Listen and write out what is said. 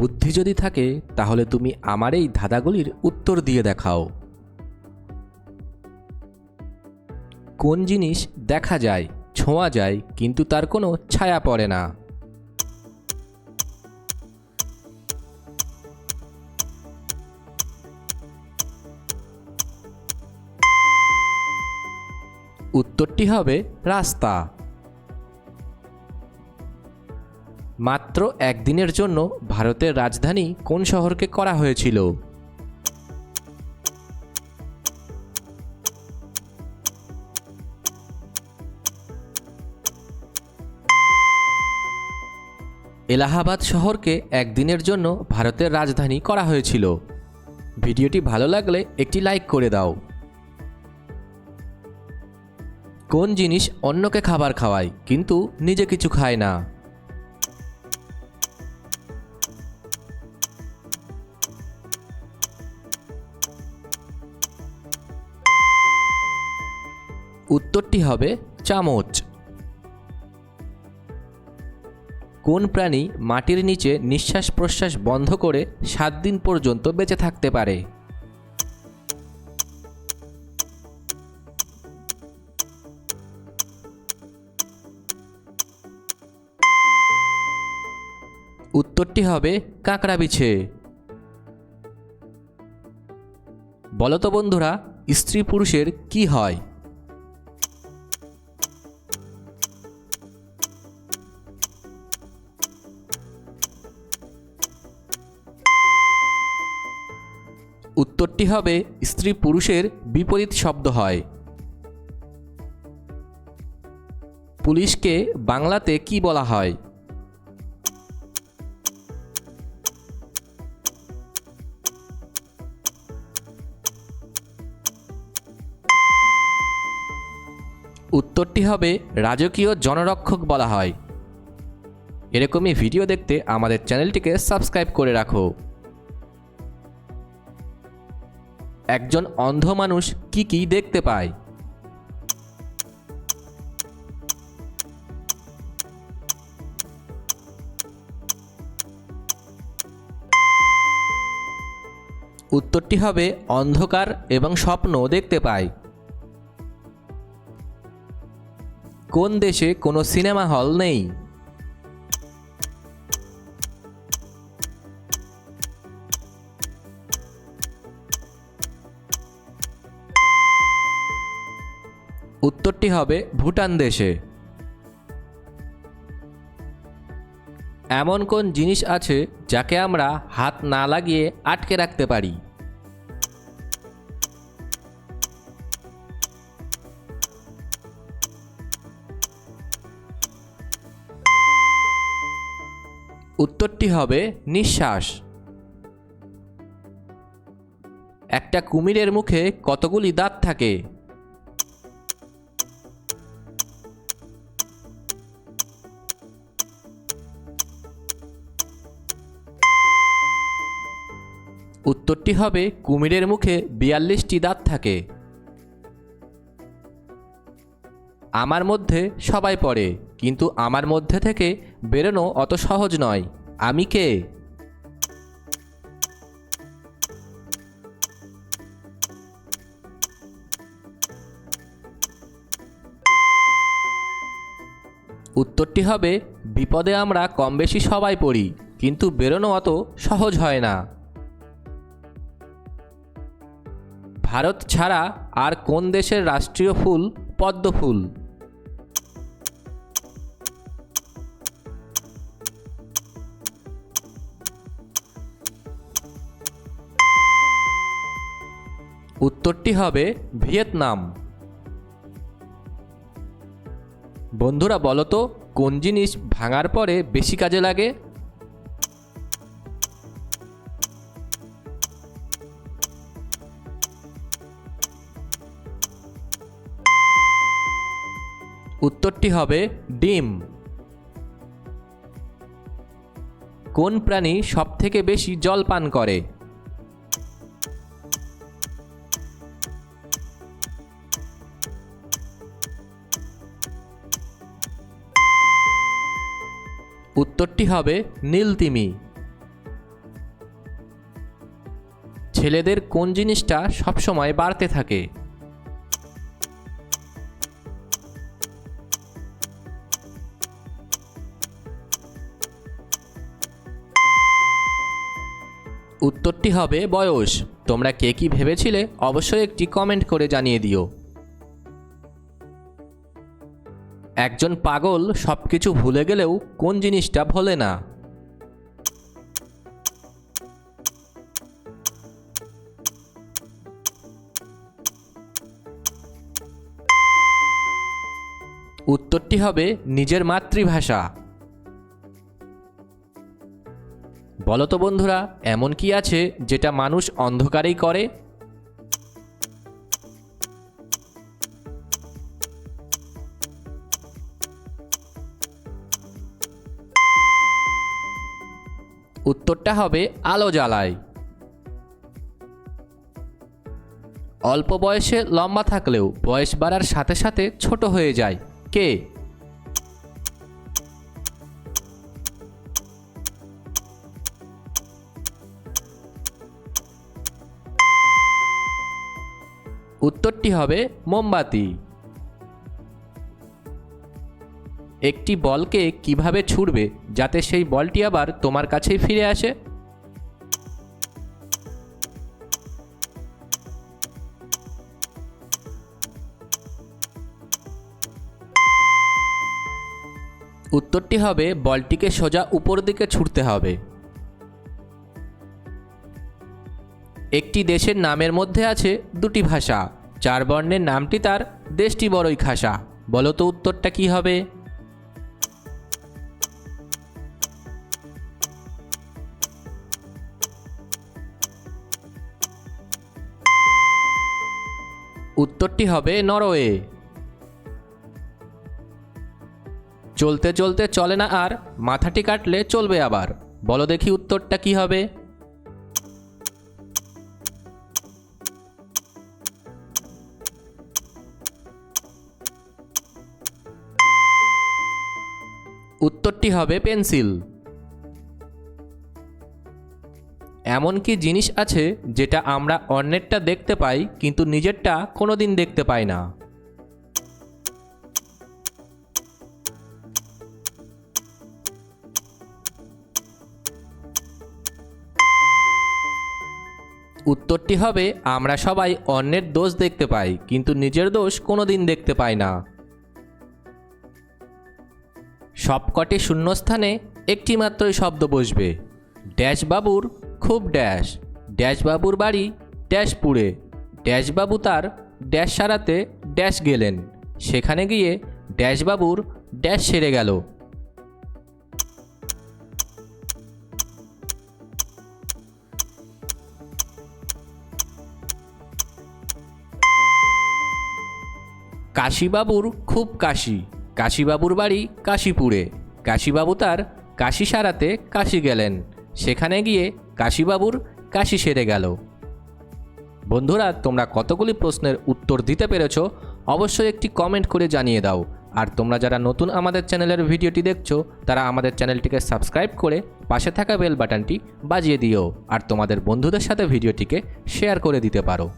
বুদ্ধি যদি থাকে, তাহলে তুমি আমার এই ধাঁধাগুলির উত্তর দিয়ে দেখাও। কোন জিনিস দেখা যায়, ছোঁয়া যায়, কিন্তু তার কোনো ছায়া পড়ে না। উত্তরটি হবে রাস্তা। মাত্র একদিনের জন্য ভারতের রাজধানী কোন শহরকে করা হয়েছিল? এলাহাবাদ শহরকে একদিনের জন্য ভারতের রাজধানী করা হয়েছিল। ভিডিওটি ভালো লাগলে একটি লাইক করে দাও। কোন জিনিস অন্যকে খাবার খাওয়ায়, কিন্তু নিজে কিছু খায় না? উত্তরটি হবে চামচ। কোন প্রাণী মাটির নিচে নিঃশ্বাস প্রশ্বাস বন্ধ করে সাত দিন পর্যন্ত বেঁচে থাকতে পারে? উত্তরটি হবে কাঁকড়া বিছে বলতো বন্ধুরা স্ত্রী পুরুষের কি হয়? উত্তরটি হবে, স্ত্রী পুরুষের বিপরীত শব্দ হয়। পুলিশকে বাংলাতে কি বলা হয়? উত্তরটি হবে, রাজকীয় জনরক্ষক বলা হয়। এরকমই ভিডিও দেখতে আমাদের চ্যানেলটিকে সাবস্ক্রাইব করে রাখো। একজন অন্ধ মানুষ কি কি দেখতে পায়? উত্তরটি হবে অন্ধকার এবং স্বপ্ন দেখতে পায়। কোন দেশে কোনো সিনেমা হল নেই? উত্তরটি হবে ভুটান দেশে। এমন কোন জিনিস আছে যাকে আমরা হাত না লাগিয়ে আটকে রাখতে পারি? উত্তরটি হবে নিঃশ্বাস। একটা কুমিরের মুখে কতগুলি দাঁত থাকে? উত্তরটি হবে, কুমিরের মুখে বিয়াল্লিশটি দাঁত থাকে। আমার মধ্যে সবাই পড়ে, কিন্তু আমার মধ্যে থেকে বেরোনো অত সহজ নয়। আমি কে? উত্তরটি হবে, বিপদে আমরা কম বেশি সবাই পড়ি, কিন্তু বেরোনো অত সহজ হয় না। ভারত ছাড়া আর কোন দেশের রাষ্ট্রীয় ফুল পদ্ম ফুল? উত্তরটি হবে ভিয়েতনাম। বন্ধুরা বলো তো কোন জিনিস ভাঙার পরে বেশি কাজে লাগে? উত্তরটি হবে ডিম। কোন প্রাণী সবথেকে বেশি জল পান করে? উত্তরটি হবে নীল তিমি ছেলেদের কোন জিনিসটা সবসময় বাড়তে থাকে? উত্তরটি হবে বয়স। তোমরা কে কি ভেবেছিলে অবশ্যই একটি কমেন্ট করে জানিয়ে দিও। একজন পাগল সব কিছু ভুলে গেলেও কোন জিনিসটা ভোলে না। উত্তরটি হবে নিজের মাতৃভাষা। বলো তো বন্ধুরা, এমন কি আছে যেটা মানুষ অন্ধকারেই করে? উত্তরটা হবে আলো জ্বালায়। অল্প বয়সে লম্বা থাকলেও বয়স বাড়ার সাথে সাথে ছোট হয়ে যায়। কে? উত্তরটি হবে মোমবাতি। একটি বলকে কীভাবে ছুড়বে যাতে সেই বলটি আবার তোমার কাছেই ফিরে আসে? উত্তরটি হবে, বলটিকে সোজা উপর দিকে ছুটতে হবে। একটি দেশের নামের মধ্যে আছে দুটি ভাষা। চার বর্ণের নামটি তার দেশটি বড়ই খাসা। বলো তো উত্তরটা কি হবে? উত্তরটি হবে নরওয়ে। চলতে চলতে চলে না আর, মাথাটি কাটলে চলবে আবার। বলো দেখি উত্তরটা কি হবে? উত্তরটি হবে পেন্সিল। এমন কি জিনিস আছে যেটা আমরা অন্যেরটা দেখতে পাই, কিন্তু নিজেরটা কোনোদিন দেখতে পাই না। উত্তরটি হবে, আমরা সবাই অন্যের দোষ দেখতে পাই, কিন্তু নিজের দোষ কোনোদিন দেখতে পাই না। সবকটি শূন্যস্থানে একটি মাত্রই শব্দ বসবে। ড্যাশবাবুর খুব ড্যাশ। ড্যাশবাবুর বাড়ি ড্যাশপুরে। ড্যাশ বাবু তার ড্যাশ সারাতে ড্যাশ গেলেন। সেখানে গিয়ে ড্যাশবাবুর ড্যাশ সেরে গেল। কাশীবাবুর খুব কাশি। কাশীবাবুর বাড়ি কাশীপুরে। কাশীবাবু তার কাশি সারাতে কাশি গেলেন। সেখানে গিয়ে কাশীবাবুর কাশি সেরে গেল। বন্ধুরা, তোমরা কতগুলি প্রশ্নের উত্তর দিতে পেরেছ অবশ্যই একটি কমেন্ট করে জানিয়ে দাও। আর তোমরা যারা নতুন আমাদের চ্যানেলের ভিডিওটি দেখছ, তারা আমাদের চ্যানেলটিকে সাবস্ক্রাইব করে পাশে থাকা বেল বাটনটি বাজিয়ে দিও। আর তোমাদের বন্ধুদের সাথে ভিডিওটিকে শেয়ার করে দিতে পারো।